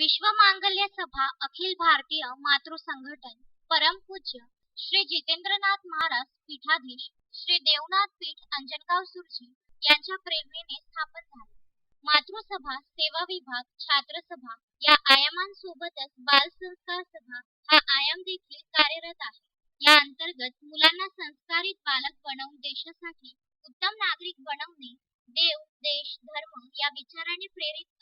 विश्व मांगल्य सभा अखिल भारतीय मातृ संघटन परमपूज्य श्री जितेंद्रनाथ महाराज पीठाधीश श्री देवनाथ पीठ अंजनगाव सुरजी यांच्या प्रेरणेने स्थापन झाले. मातृसभा सेवा विभाग छात्रसभा या आयामांसोबतच बाल संस्कार सभा हा आयाम देखील कार्यरत आहे. या अंतर्गत मुलांना संस्कारित बालक बनवून देशासाठी उत्तम नागरिक बनवणे देव देश धर्म या विचाराने प्रेरित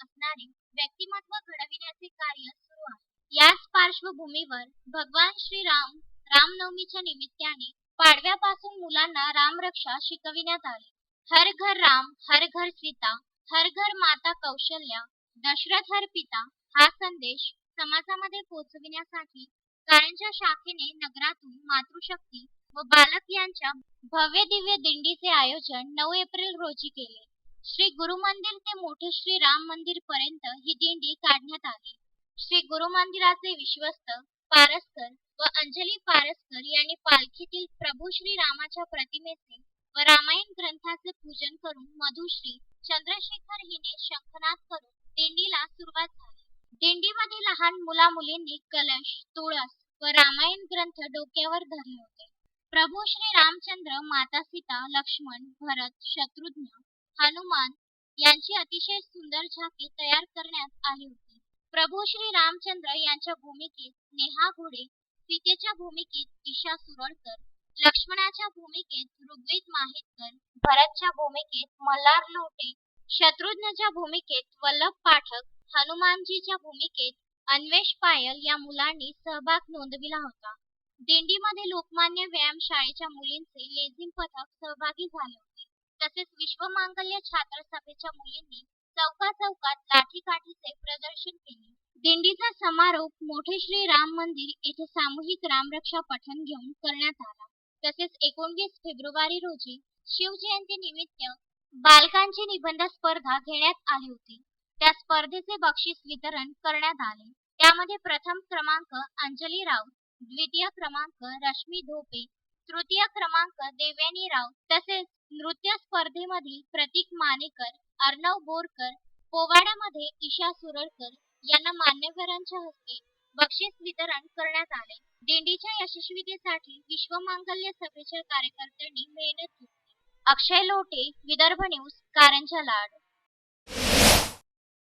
पार्श्वभूमीवर भगवान श्रीराम रामनवमीच्या निमित्ताने पाडव्यापासून मुलांना रामरक्षा शिकविण्यात आली. हर घर राम हर घर सीता हर घर माता कौशल्या दशरथ हर पिता हा संदेश समाजामध्ये पोहोचविण्यासाठी कारंजा शाखेने नगरातून मातृशक्ती व बालक यांच्या भव्य दिव्य दिंडीचे आयोजन नऊ एप्रिल रोजी केले. श्री गुरु मंदिर ते मोठे श्री राम मंदिर पर्यंत ही दिंडी काढण्यात आली. श्री गुरु मंदिराचे विश्वस्त पारसकर व अंजली पारसकर यांनी पालखीतील प्रभू श्री रामाच्या प्रतिमेचे व रामायण ग्रंथाचे पूजन करून मधुश्री चंद्रशेखर हिने शंखनाद करून दिंडीला सुरुवात झाली. दिंडीमध्ये लहान मुला मुलींनी कलश तुळस व रामायण ग्रंथ डोक्यावर धरले होते. प्रभू श्री रामचंद्र माता सीता लक्ष्मण भरत शत्रुघ्न हनुमान यांची अतिशय सुंदर झाकी तयार करण्यात आली होती. प्रभू श्री रामचंद्र यांच्या भूमिकेत नेहा घोडे सीतेच्या भूमिकेत ईशा सुरळकर लक्ष्मणाच्या भूमिकेत ऋग्वेद माहितकर भरतच्या भूमिकेत मल्हार लोटे शत्रुघ्नच्या भूमिकेत वल्लभ पाठक हनुमानजीच्या भूमिकेत अन्वेष पायल या मुलांनी सहभाग नोंदविला होता. दिंडीमध्ये लोकमान्य व्यायाम शाळेच्या मुलींचे लेझिम पथक सहभागी झाले होते. तसेच विश्वमांगल्य छात्र सभेच्या मुलींनी चौका चौकात लाठीकाठीचे प्रदर्शन केले. दिंडीचा समारोप मोठे श्री राम मंदिर येथे सामूहिक रामरक्षा पठण घेऊन करण्यात आला. तसेच एकोणवीस फेब्रुवारी रोजी शिवजयंती निमित्त बालकांची निबंध स्पर्धा घेण्यात आली होती. त्या स्पर्धेचे बक्षीस वितरण करण्यात आले. त्यामध्ये प्रथम क्रमांक अंजली राऊत द्वितीय क्रमांक रश्मी धोपे तृतीय क्रमांक देव्यानी राऊत तसेच नृत्य स्पर्धेमधील प्रतीक मानेकर अर्णव बोरकर पोवाड्यामध्ये ईशा सुरळकर यांना मान्यवरांच्या हस्ते बक्षीस वितरण करण्यात आले. दिंडीच्या यशस्वीतेसाठी विश्वमांगल्य सभेच्या कार्यकर्त्यांनी मेहनत घेतली. अक्षय लोटे विदर्भ न्यूज कारंजा लाड.